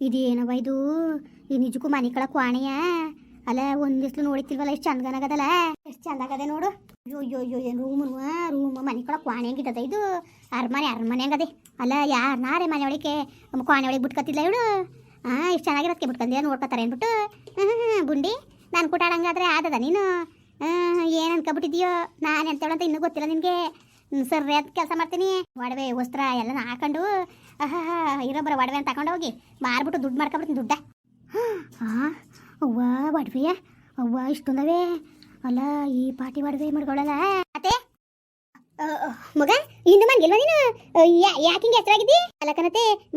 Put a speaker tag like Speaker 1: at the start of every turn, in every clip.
Speaker 1: ಇದೇನವ ಇದು? ಈ ನಿಜಕ್ಕೂ ಮನೆ ಕಳ ಕ್ವಾಣೆಯ ಅಲ್ಲ, ಒಂದ್ ದಿವ್ಸ ನೋಡಿತಿಲ್ವಲ್ಲ ಎಷ್ಟು ಚಂದಗನಾಗದಲ್ಲ? ಎಷ್ಟು ಚಂದಾಗದೆ ನೋಡು. ಅಯ್ಯೋ ಅಯ್ಯೋ ಏನು ರೂಮ್ ರೂಮ್ ಮನೆ ಕಳ ಕ್ವಾಣೆ ಹೆಂಗಿದ್ದದ ಇದು? ಅರಮನೆ ಅರಮನೆ ಹಂಗದೆ. ಅಲ್ಲ ಯಾರನ್ನಾರೇ ಮನೆ ಒಳಗೆ ಕ್ವಾಣೆ ಒಳಗೆ ಬಿಟ್ಕೊತಿಲ್ಲ ಇವಳು? ಹಾಂ ಇಷ್ಟು ಚೆನ್ನಾಗಿರೋದಕ್ಕೆ ಬಿಟ್ಕೊಂಡೆ ನೋಡ್ಕೊತಾರೆ ಅಂದ್ಬಿಟ್ಟು. ಹ್ಞೂ ಬುಂಡಿ, ನಾನು ಕೂಟಾಡಂಗಾದ್ರೆ ಆದದ ನೀನು? ಏನು ಅನ್ಕೊಬಿಟ್ಟಿದ್ಯೋ ನಾನು ಎಂತೇಳಂತ ಇನ್ನೂ ಗೊತ್ತಿಲ್ಲ ನಿನಗೆ. ಸರಿಯಾದ ಕೆಲಸ ಮಾಡ್ತೀನಿ. ಒಡವೆ, ವಸ್ತ್ರ ಎಲ್ಲ ಹಾಕೊಂಡು ಇರೋಬ್ಬರ ಒಡವೆ ಅಂತ ಹಾಕೊಂಡು ಹೋಗಿ ಮಾರ್ಬಿಟ್ಟು ದುಡ್ಡು ಮಾಡ್ಕೊಬಿಡ್ತೀನಿ ದುಡ್ಡ. ಹಾಂ, ಅವ್ವ ಒಡವೆಯ ಅವ್ವ, ಇಷ್ಟೊಂದವೇ. ಅಲ್ಲ, ಈ ಪಾಟಿ ಒಡವೆ ಮಾಡ್ಕೊಳಲ್ಲ ಅತ್ತೆ ಮಗ ಇನ್ನು ಮನೆಗೆಲ್ಲ ನೀನು? ಯಾಕೆ ಹಿಂಗೆ ಅಲ್ಲ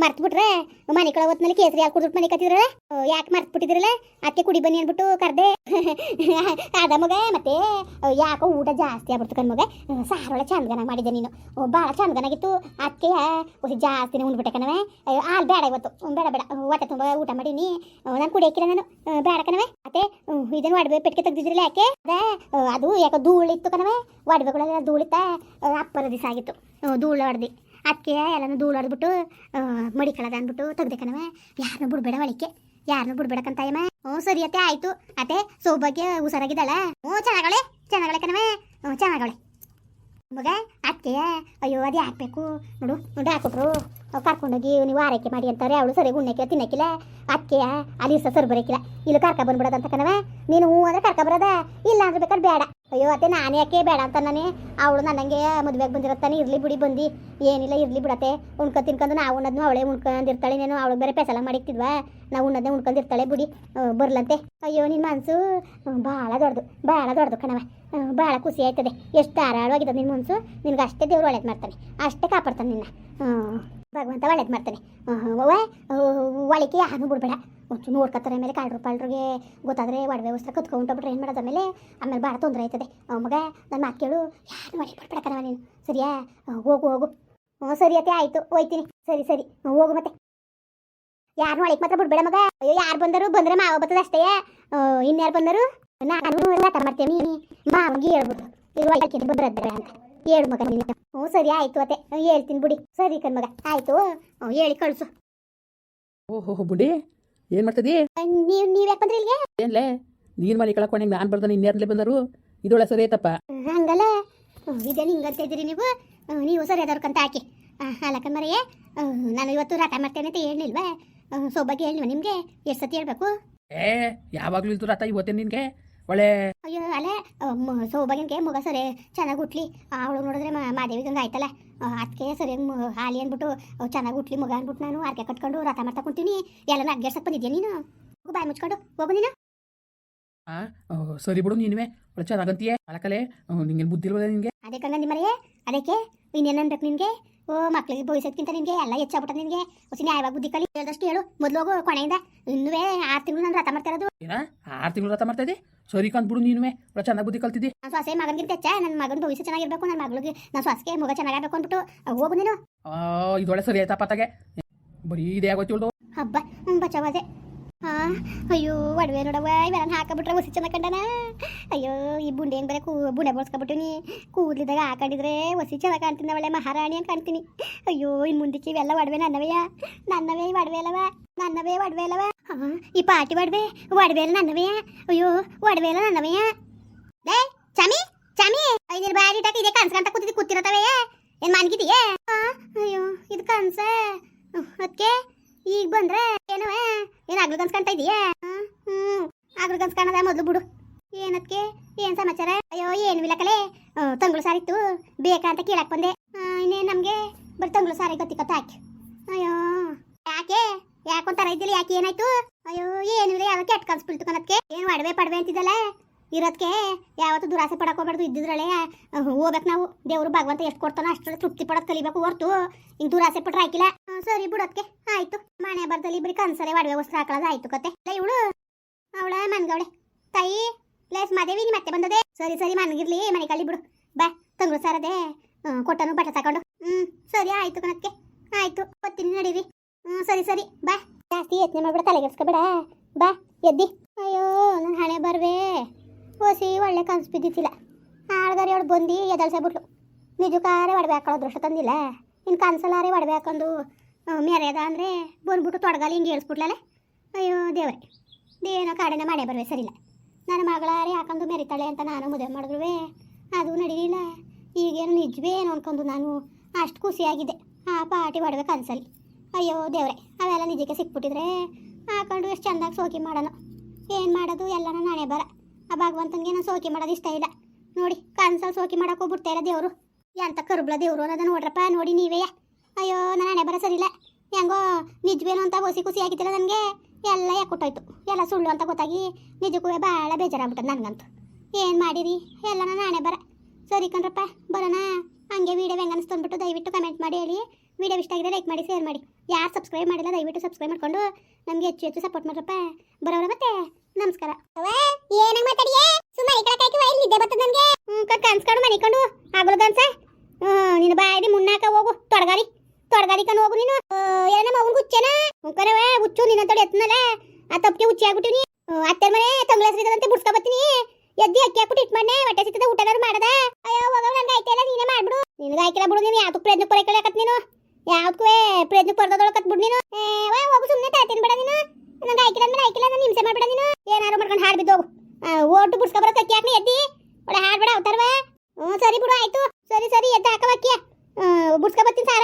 Speaker 1: ಮರ್ತ್ ಬಿಟ್ರೆ ಮನೆ ಕಳ ಹೊತ್ನಲ್ಲಿ ಕೇಸರಿ ಹಾಕಿ ಕುಡಿದ್ಬಿಟ್ಟು ಮನೆ ಕತ್ತಿದ್ರಲ್ಲ ಯಾಕೆ ಮರ್ತ್ ಬಿಟ್ಟಿದ್ರಲ್ಲ ಅದಕ್ಕೆ ಕುಡಿ ಬನ್ನಿ ಅಂದ್ಬಿಟ್ಟು ಕರ್ದೆ. ಅದ ಮಗ, ಮತ್ತೆ ಯಾಕೋ ಊಟ ಜಾಸ್ತಿ ಆಗ್ಬಿಡ್ತು ಕಣ್ಮಗ ಸಾರೊಳೆ ಚಂದಗನ ಮಾಡಿದ್ದೆ ನೀನು. ಭಾಳ ಚಂದಗನಾಗಿತ್ತು ಒಂದು ಜಾಸ್ತಿನೇ ಉಂಡ್ಬಿಟ್ಟೆ ಕಣವೆ ಹಾಲು ಬೇಡ ಇವತ್ತು. ಬೇಡ ಬೇಡ. ಹೊಟ್ಟೆ ತುಂಬ ಊಟ ಮಾಡೀನಿ. ನಾನು ಕುಡಿಯಕ್ಕಿಲ್ಲ ನಾನು. ಬೇಡ ಕಣವೆ ಅತ್ತೆ ಇದನ್ನು ಒಡವೆ ಪೆಟ್ಟಿಗೆ ತೆಗ್ದಿದ್ರಲ್ಲ ಯಾಕೆ? ಅದೇ ಯಾಕೋ ಧೂಳಿತ್ತು ಕಣವೆ ಒಡವೆಗಳೆಲ್ಲ ಧೂಳಿತ್ತ ಅಪ್ಪರ ದಿವಸ ಆಗಿತ್ತು. ಧೂಳು ಹೊಡೆದು ಅದಕ್ಕೆ ಎಲ್ಲನೂ ಧೂಳು ಹೊಡೆದ್ಬಿಟ್ಟು ಮಡಿಕಳದ ಅಂದ್ಬಿಟ್ಟು ತೆಗ್ದೆ ಕಣವೆ ಯಾರನ್ನೂ ಬಿಡ್ಬೇಡ ಒಳಿಕೆ ಯಾರನ್ನೂ ಬಿಡ್ಬೇಡಕ್ಕಂತಾಯಮ್ಮ ಹ್ಞೂ, ಸರಿ ಅತ್ತೆ, ಆಯ್ತು. ಅತ್ತೆ, ಸೌಭಾಗ್ಯ ಹುಷಾರಾಗಿದ್ದಾಳ? ಹ್ಞೂ ಚೆನ್ನಾಗಳೆ ಚೆನ್ನಾಗಳೆ ಕಣವೆ. ಹ್ಞೂ ಚೆನ್ನಾಗಳೆ ಮಗ ಅದಕ್ಕೆ ಅಯ್ಯೋ ಅದು ಹಾಕ್ಬೇಕು ನೋಡು, ನೋಡಿ ಹಾಕ್ಬಿಟ್ರು ಕರ್ಕೊಂಡೋಗಿ ನೀವು ಆರೈಕೆ ಮಾಡಿ ಅಂತಾರೆ ಅವಳು ಸರಿ ಉಣ್ಣಕ್ಕೆ ತಿನ್ನಕ್ಕಿಲ್ಲ, ಅಕ್ಕಿಯ ಅಲ್ಲಿ ಸರ್ ಬರೋಕ್ಕಿಲ್ಲ. ಇಲ್ಲಿ ಕರ್ಕ ಬಂದ್ಬಿಡೋದಂತ ಕಣವ ನೀನು ಹ್ಞೂ ಅಂದ್ರೆ ಕರ್ಕ ಬರೋದ? ಇಲ್ಲ ಅಂದ್ರೆ ಬೇಕಾದ್ರೆ ಬೇಡ. ಅಯ್ಯೋ, ಅತ್ತೆ, ನಾನು ಯಾಕೆ ಬೇಡ ಅಂತ ನಾನೇ ಅವಳು ನನಗೆ ಮದುವೆಗೆ ಬಂದಿರತ್ತಾನೆ, ಇರ್ಲಿ ಬಿಡಿ ಬಂದು. ಏನಿಲ್ಲ, ಇರ್ಲಿ ಬಿಡತ್ತೆ ಉಣ್ಕೊ ತಿನ್ಕೊಂಡು ನಾವು ಉಣ್ಣದ್ನು, ಅವಳೇ ಉಣ್ಕೊಂಡಿರ್ತಾಳೆ. ನೀನು ಅವಳಿಗೆ ಬೇರೆ ಪೆಸಲ ಮಾಡಿಕ್ತಿದ್ವಾ ನಾವು ಉಣ್ಣದ್ನೇ ಉಣ್ಕೊಂಡಿರ್ತಾಳೆ, ಬಿಡಿ. ಬರ್ಲಂತೆ. ಅಯ್ಯೋ ನಿನ್ನ ಮನಸ್ಸು ಭಾಳ ದೊಡ್ಡದು ಭಾಳ ದೊಡ್ಡದು ಕಣವ ಭಾಳ ಖುಷಿ ಆಯ್ತದೆ. ಎಷ್ಟು ಧಾರಾಳವಾಗಿದೆ ನಿನ್ನ ಮನಸ್ಸು ನಿನಗೆ ಅಷ್ಟೇ ದೇವ್ರು ಒಳ್ಳೇದು ಮಾಡ್ತಾನೆ. ಅಷ್ಟೇ ಕಾಪಾಡ್ತಾನೆ ನಿನ್ನ. ಭಗವಂತ ಒಳ್ಳೇದು ಮಾಡ್ತಾನೆ ಒಳಿಕೆ ಯಾರು ಬಿಡ್ಬೇಡ ಒಂಚೂರು ನೋಡ್ಕೊತಾರೆ ಆಮೇಲೆ ಕಾಲ್ರು ಪಾಳ್ರಿಗೆ ಗೊತ್ತಾದ್ರೆ ಒಡವೆ ವಸ್ತ್ರ ಕತ್ಕೊಂಡ್ಬಿಟ್ರೆ ಏನು ಮಾಡೋದು ಆಮೇಲೆ ಆಮೇಲೆ ಭಾಳ ತೊಂದರೆ ಆಯ್ತದೆ ಮಗ ನನ್ನ ಮಾತು ಕೇಳು ಯಾರು ಒಳಗೆ ಬಿಡ್ಬೇಡ ಕಣವ ನೀನು ಸರಿಯಾ ಹೋಗು ಹೋಗು ಹ್ಞೂ ಸರಿ ಅತ್ತೆ ಆಯಿತು ಹೋಯ್ತೀನಿ ಸರಿ ಸರಿ ಹೋಗು ಮತ್ತೆ ಯಾರು ಒಳಗೆ ಮಾತ್ರ ಬಿಡ್ಬೇಡ ಮಗ ಅಯ್ಯೋ ಯಾರು ಬಂದರು ಬಂದರೆ ಮಾವ ಬರ್ತದೆ ಅಷ್ಟೇ ಇನ್ಯಾರು ಬಂದರು ನಾನು ಊಟ ಮಾಡ್ತೇನೆ ಮಾವಗೆ ಹೇಳ್ಬೋದು ಇದು ಒಳಗೆ ಬಂದ್ರದ್ರೆ ಅಂತ ಹೇಳು ಮಗ ನೀನು ಹ್ಞೂ ಸರಿ ಆಯ್ತು ಅತ್ತೆ. ಹೇಳ್ತೀನಿ ಬಿಡಿ. ಸರಿ ಕಣ್ ಮಗ. ಆಯಿತು ಹೇಳಿ ಕಳಿಸು.
Speaker 2: ಓಹೋ ಬುಡಿ. ಏನು ಮಾಡ್ತದಿ
Speaker 1: ನೀವು ನೀವು ಯಾಕೆ ಬಂದ್ರಿ ಇಲ್ಲಿಗೆ?
Speaker 2: ಏನ್ಲೇ? ನೀನು ಮನೆ ಕಳ್ಕೊಂಡೆ ನಾನು ಬರ್ದಾನೆ ಇನ್ಯಾರ್ಲೇ ಬಂದರು? ಇದೊಳೆ ಸರಿ ಐತಪ್ಪ
Speaker 1: ಹಂಗಲ್ಲ. ಇದೇನು ಹಿಂಗಂತ ಇದ್ದೀರಿ ನೀವು. ನೀವು ಸರಿ ಅದವ್ರಕ್ಕಂತ ಹಾಕಿ. ಅಲ್ಲ ಮರೆಯೇ ನಾನು ಇವತ್ತು ರಾಟ ಮಾಡ್ತೇನೆ ಅಂತ ಹೇಳಿಲ್ವಾ ಸೊ ಬಗ್ಗೆ ಹೇಳಿ ನಿಮಗೆ? ಎಷ್ಟು ಸತಿ ಹೇಳ್ಬೇಕು?
Speaker 2: ಏ ಯಾವಾಗಲೂ ಇಲ್ತು ರಾತ ಇವತ್ತೇ ನಿನಗೆ? ಒಳ್ಳೆ
Speaker 1: ಅಯ್ಯೋ ಅಲೆ ಸೌಭಾಗ್ಯನ್ಗೆ ಮಗ ಸರಿ ಚೆನ್ನಾಗಿ ಹುಟ್ಲಿ. ಅವಳು ನೋಡಿದ್ರೆ ಮಾದೇವಿ ಹಂಗೆ ಆಯ್ತಲ್ಲ. ಅದಕ್ಕೆ ಸರಿಯಾಗಿ ಹಾಲಿ ಅಂದ್ಬಿಟ್ಟು ಚೆನ್ನಾಗಿ ಹುಟ್ಲಿ ಮಗ ಅಂದ್ಬಿಟ್ಟು ನಾನು. ಆರ್ಕೆ ಕಟ್ಕೊಂಡು ರಥ ಮಾಡ್ತಾ ಕುಂತೀನಿ. ಎಲ್ಲ ಅಡ್ಗೆಡ್ಸಕ್ಕೆ ಬಂದಿದ್ಯಾ ನೀನು? ಬಾಯಿ ಮುಚ್ಕೊಂಡು. ಹೋಗು ನೀನು.
Speaker 2: ಆ ಸರಿ ಬಿಡು ನೀನುವೆ. ಒಳ್ಳೆ ಚೆನ್ನಾಗಂತೀಯ ಅಲಕಲೆ ನಿಂಗೆ ಬುದ್ಧಿ ಇಲ್ವಲ್ಲ ನಿನಗೆ?
Speaker 1: ಅದೇ ಕಂಗಂದಿ ಮರೆಯೇ? ಅದಕ್ಕೆ ಇನ್ನೇನು ಅನ್ಬೇಕು ನಿನಗೆ? ಓ ಮಕ್ಳಿಗೆ ಭವಿಷ್ಯಕ್ಕಿಂತ ನಿಮಗೆ ಎಲ್ಲ ಹೆಚ್ಚಾಗ್ಬಿಟ್ಟ ನಿನಗೆ ಹೊಸ ನ್ಯಾಯವಾಗಿ ಬುದ್ಧಿ ಕಲಿ ಹೇಳ್ದಷ್ಟು ಹೇಳು. ಮೊದಲು ಹೋಗು ಕೊನೆಯಿಂದ. ಇನ್ನೂ ಆರು ತಿಂಗಳು ನಾನು ರಥ ಮಾಡ್ತಾ ಇರೋದು.
Speaker 2: ಏನ? ಆರು ತಿಂಗಳು ರಥ ಮಾಡ್ತಾ ಇದ್ದಿ? ಸರಿ ಕಂದ್ಬಿಡು ನೀನುವೆ. ಒಳ್ಳೆ ಚೆನ್ನಾಗಿ ಬುದ್ಧಿ ಕಲ್ತಿದ್ದಿ.
Speaker 1: ನಾನು ಸೊಸೆ ಮಗನಿಗಿಂತ ಹೆಚ್ಚ? ನನ್ನ ಮಗನ ಭವಿಷ್ಯ ಚೆನ್ನಾಗಿರ್ಬೇಕು ನನ್ನ ಮಗಳಿಗೆ ನಾನು ಸೊಸೆಗೆ ಮಗ ಚೆನ್ನಾಗಿರ್ಬೇಕು ಅಂದ್ಬಿಟ್ಟು. ಹೋಗು ನೀನು.
Speaker 2: ಆ, ಇದೊಳ್ಳೆ ಸರಿ ಆಯ್ತಾ ಪತ್ತಾಗೆ ಬರೀ ಇದೇ ಆಗೋಯ್ತು
Speaker 1: ಹಬ್ಬ ಹ್ಞೂ ಬಚಾವಾದೆ ಹಾ ಅಯ್ಯೋ, ಒಡವೆ ನೋಡವ್ವ ಇವೆಲ್ಲ ಹಾಕಬಿಟ್ರೆ ಹೊಸಿ ಚೆನ್ನಾಗಿ ಕಂಡನ? ಅಯ್ಯೋ, ಈ ಬುಂಡೆ ಏನು ಬರೀ ಕೂ ಬುಂಡೆ ಬಳಸ್ಕೊಬಿಟ್ಟಿನಿ ಕೂದಲಿದಾಗ ಹಾಕೊಂಡಿದ್ರೆ ಹೊಸಿ ಚೆನ್ನಾಗಿ ಕಾಣ್ತೀನಿ ಒಳ್ಳೆ ಮಹಾರಾಣಿ ಅಂತ ಕಾಣ್ತೀನಿ. ಅಯ್ಯೋ ಇನ್ನು ಮುಂದಕ್ಕೆ ಇವೆಲ್ಲ ಒಡವೆ ನನ್ನವಯ್ಯ ನನ್ನವೇ ಈ ಒಡವೆ ಅಲ್ಲವ? ನನ್ನವೇ ಒಡವೆ ಅಲ್ಲವ? ಈ ಪಾಟಿ ಒಡವೆ ಒಡವೆ ಎಲ್ಲ ನನ್ನವಯ್ಯ ಅಯ್ಯೋ, ಒಡವೆ ಎಲ್ಲ ಏ ಲೇ, ಚಾಮಿ ಚಾಮಿ ಐನೂರು ಬಾರಿ ಇಟ್ಟಾಕ ಇದೇ ಕನ್ಸ್ಕಂತ ಕೂತಿದ್ದು ಕೂತಿರತ್ತವೆ ಏನ್ ಮನ್ಗಿದೀಯೇ ಅಯ್ಯೋ, ಇದು ಕನ್ಸ? ಅದಕ್ಕೆ ಈಗ ಬಂದ್ರೆ ಏನವ? ಏನ್ ಆಗ್ಲು ಕನ್ಸ್ಕೊಂತ ಇದೀಯಾ? ಹ್ಮ್. ಆಗ್ಲು ಕನ್ಸ್ಕೊಳದ ಮೊದ್ಲು ಬಿಡು. ಏನಕ್ಕೆ ಏನ್ ಸಮಾಚಾರ? ಅಯ್ಯೋ, ಏನು ವಿಲಕಲೆ ಕಲೆ. ಸಾರಿ ಸಾರಿತ್ತು. ಬೇಕಾ ಅಂತ ಕೇಳಕ್ ಬಂದೆ. ಇನ್ನೇನ್ ನಮ್ಗೆ? ಬರೀ ತಂಗ್ಳು ಸಾರಿ ಗೊತ್ತಿ ಗೊತ್ತ ಹಾಕಿ ಅಯ್ಯೋ. ಯಾಕೆ? ಯಾಕೊಂತಾರ ಇದ್ದಿಲ್ಲ. ಯಾಕೆ ಏನಾಯ್ತು? ಅಯ್ಯೋ, ಏನು ಇಲ್ಲ. ಯಾವ ಕೆಟ್ಟ ಕನ್ಸ್ಬಿಡ್ತು ಕನ್ನತ್ಕೆ ಏನ್ ಒಡವೆ ಪಡವೆ ಅಂತಿದ್ದಲ್ಲ? ಇರೋದ್ಕೆ ಯಾವತ್ತು ದುರಾಸೆ ಪಡಕ್ ಹೋಗ್ಬಾರ್ದು ಇದ್ದಿದ್ರಳೆ ಹೋಗ್ಬೇಕು ನಾವು. ದೇವ್ರು ಭಗವಂತ ಎಷ್ಟು ಕೊಡ್ತಾನೋ ಅಷ್ಟರಲ್ಲಿ ತೃಪ್ತಿ ಪಡೋದು ಕಲಿಬೇಕು ಹೊರ್ತು. ಹಿಂಗೆ ದುರಾಸೆ ಪಟ್ರೆ ಹಾಕಿಲ್ಲ ಸರಿ ಬಿಡೋದ್ಕೆ ಆಯ್ತು. ಮನೆ ಬರ್ದಲ್ಲಿ ಬರೀ ಕನ್ಸರೆ ಒಡವೆ ವಸ್ತ್ರ ಹಾಕೊಳ್ಳೋದು ಆಯ್ತು ಕತೆ ಇವಳು. ಅವಳ ಮನ್ಗವಳೆ. ತಾಯಿ. ಲೇಸ್ ಮಾದೇವಿ ನೀ ಮತ್ತೆ ಬಂದದೆ ಸರಿ ಸರಿ, ಮನ್ಗಿರ್ಲಿ. ಮನೆ ಕಳಿ ಬಿಡು. ಬಾ, ತಂಗ್ಳು ಸಾರದೆ. ಕೊಟ್ಟನು ಬಟ್ಟೆ ತಕೊಂಡು ಹ್ಮ್, ಸರಿ, ಆಯ್ತು ಕಣಕ್ಕೆ. ಆಯ್ತು. ಬತ್ತೀನಿ ನಡೀರಿ. ಹ್ಮ್, ಸರಿ ಸರಿ. ಬಾ. ಜಾಸ್ತಿ ಯತ್ನೆ ಮಾಡ್ಬಿಡ ತಲೆಗೆಡ್ಸ್ಕೊಬೇಡ ಬಾ, ಎದ್ದಿ. ಅಯ್ಯೋ ನನ್ನ ಹಣೆ ಬರ್ವೆ. ಹೊಸಿ ಒಳ್ಳೆ ಕನ್ಸು ಬಿದ್ದಿತ್ತಿಲ್ಲ ಆಳ್ಗಾರಿ ಅವಳು ಬಂದು ಎದಳ್ಸೇ ಬಿಟ್ಲು. ನಿಜಕ್ಕಾರೆ ಒಡವೆ ಹಾಕೊಳ್ಳೋ ದೃಷ್ಟ ತಂದಿಲ್ಲ. ಇನ್ ಕನ್ಸಲಾರೆ ಒಡವೆ ಹಾಕೊಂಡು ಮೆರೆಯದ ಅಂದರೆ ಬಂದ್ಬಿಟ್ಟು ತೊಡಗಲಿ ಹಿಂಗೆ ಹೇಳ್ಸ್ಬಿಟ್ಲಲ್ಲ ಅಯ್ಯೋ, ದೇವ್ರೆ. ದೇನೋ ಕಾಡಿನ ಮಾಡೇ ಬರುವೆ, ಸರಿಲ್ಲ. ನನ್ನ ಮಗಳಾರೆ ಹಾಕೊಂಡು ಮೆರಿತಾಳೆ ಅಂತ ನಾನು ಮದುವೆ ಮಾಡಿದ್ರು ಅದು ನಡೀಲಿಲ್ಲ. ಈಗೇನು ನಿಜವೇ ಏನು ಅನ್ಕೊಂಡು ನಾನು ಅಷ್ಟು ಖುಷಿಯಾಗಿದ್ದೆ ಆ ಪಾರ್ಟಿ ಒಡವೆ ಅನ್ಸಲಿ ಅಯ್ಯೋ, ದೇವ್ರೆ, ಅವೆಲ್ಲ ನಿಜಕ್ಕೆ ಸಿಕ್ಬಿಟ್ಟಿದ್ರೆ ಹಾಕೊಂಡು ಎಷ್ಟು ಚಂದಾಗಿ ಸೋಕಿ ಮಾಡೋಣ. ಏನು ಮಾಡೋದು? ಎಲ್ಲನ ನಾನೇ ಬರ. ಆ ಭಗವಂತನಿಗೆ ನಾನು ಸೋಕಿ ಮಾಡೋದು ಇಷ್ಟ ಇಲ್ಲ. ನೋಡಿ ಕನ್ಸಲ್ಲಿ ಸೋಕಿ ಮಾಡೋಕೆ ಹೋಗ್ಬಿಡ್ತಾ ಇಲ್ಲ ದೇವರು. ಎಂಥ ಕರುಬ್ಲ ದೇವರು ಅನ್ನೋದನ್ನ ನೋಡ್ರಪ್ಪ, ನೋಡಿ ನೀವೇ ಅಯ್ಯೋ ನಾನು ಹಣೆ ಬರೋ ಸರಿಲ್ಲ ಹೆಂಗೋ ನಿಜವೇನು ಅಂತ ಹೊಸಿ ಖುಷಿ ಆಗಿದ್ದಿಲ್ಲ ನನಗೆ? ಎಲ್ಲ ಯಾಕೊಟ್ಟೋಯ್ತು. ಎಲ್ಲ ಸುಳ್ಳು ಅಂತ ಗೊತ್ತಾಗಿ ನಿಜಕ್ಕೂ ಭಾಳ ಬೇಜಾರಾಗ್ಬಿಟ್ಟದ ನನಗಂತೂ. ಏನು ಮಾಡಿರಿ ಎಲ್ಲ ನಾನು ಹಣೆ ಬರ. ಸರಿ ಕಣ್ರಪ್ಪ ಬರೋಣ. ಹಂಗೆ ವೀಡಿಯೋ ಹೆಂಗೆ ಅನಿಸ್ತು ದಯವಿಟ್ಟು ಕಮೆಂಟ್ ಮಾಡಿ ಹೇಳಿ. ವಿಡಿಯೋ ಇಷ್ಟ ಆಗಿದ್ರೆ ಲೈಕ್ ಮಾಡಿ ಶೇರ್ ಮಾಡಿ. ಯಾರು ಸಬ್ಸ್ಕ್ರೈಬ್ ಮಾಡಿಲ್ಲ ದಯವಿಟ್ಟು ಸಬ್ಸ್ಕ್ರೈಬ್ ಮಾಡ್ಕೊಂಡು ನಮಗೆ ಹೆಚ್ಚು ಹೆಚ್ಚು ಸಪೋರ್ಟ್ ಮಾಡ್ರಪ್ಪ. ಬರೋರ ಮತ್ತೆ? ನಮಸ್ಕಾರ. ಏನಾಗ ಮಾತಾಡಿಯೇ? ಸುಮ್ಮನೆ ಕಳಕಾಯ್ತು ಬರ್ತದೆ ನನಗೆ. ಕನ್ಸ್ಕೊಂಡು ಮನಿಕೊಂಡು. ಆಗಲು ಕನ್ಸ ಹ್ಞೂ ನಿನ್ನ ಬಾಯಿ ಮುನ್ನಾಕ ಹೋಗು ತೊಡಗಾರಿ. ತೊಡಗಾರಿ ಕಣ್ ಹೋಗು ನೀನು. ಏನಮ್ಮ ಮಗನ್ ಹುಚ್ಚೇನ? ಹುಕ್ಕನವ ಹುಚ್ಚು, ನಿನ್ನ ತೊಡೆ ಎತ್ತನಲ್ಲ ಆ ತಪ್ಪಿಗೆ ಹುಚ್ಚಿ ಆಗ್ಬಿಟ್ಟಿವಿ ಅತ್ತೆ ಮನೆ ತಂಗ್ಳ ಹೆಸರಿದಂತೆ ಬುಡ್ಸ್ಕೊ ಬರ್ತೀನಿ ಎದ್ದಿ ಅಕ್ಕಿ ಹಾಕ್ಬಿಟ್ಟು ಇಟ್ ಮಾಡ್ನೆ, ಹೊಟ್ಟೆ ಸಿಗ್ತದೆ ಊಟನಾರು ಮಾಡದ. ಅಯ್ಯೋ ಹೋಗೋ ನನ್ಗೆ ಆಯ್ತಲ್ಲ ನೀನೇ ಮಾಡ್ಬಿಡು. ನಿನಗೆ ಆಯ್ಕಿಲ್ಲ ಬಿಡು, ನೀನು ಯಾವ್ದು ಪ್ರಯತ್ನ ಪರಕತ್ ನೀನು. ಯಾವ್ದಕ್ಕೂ ಪ್ರಯತ್ನ ಪರ್ದೊಳಕತ್ ಬಿಡು ನೀನು. ಹೋಗು ಸುಮ್ಮನೆ ತಾತೀನಿ ಬಿಡ ನೀನು. ನಂಗೆ ಆಯ್ಕಿಲ್ಲ ಅಂದ್ರೆ ಆಯ್ಕಿಲ್ಲ ನಾನು ಹಿಂಸೆ ಮಾಡ್ಬಿಡ ನೀನು. ಏನಾರು ಮಾಡ್ಕೊಂಡು ಹಾಡ್ ಬಿದ್ದೋಗು. ಓಟು ಬುಡ್ಸ್ಕೊ ಬರೋ ಅಕ್ಕಿ ಹಾಕ್ನಿ, ಎದ್ದಿ. ಒಳ್ಳೆ ಹಾಡ್ಬೇಡ, ಅವತಾರವ. ಹ್ಞೂ ಸರಿ ಬಿಡು, ಆಯ್ತು. ಸರಿ ಸರಿ, ಎದ್ದ ಹಾಕವಕ್ಕಿಯ ಬುಡ್ಸ್ಕೊ ಬರ್ತೀನಿ ಸಾರ.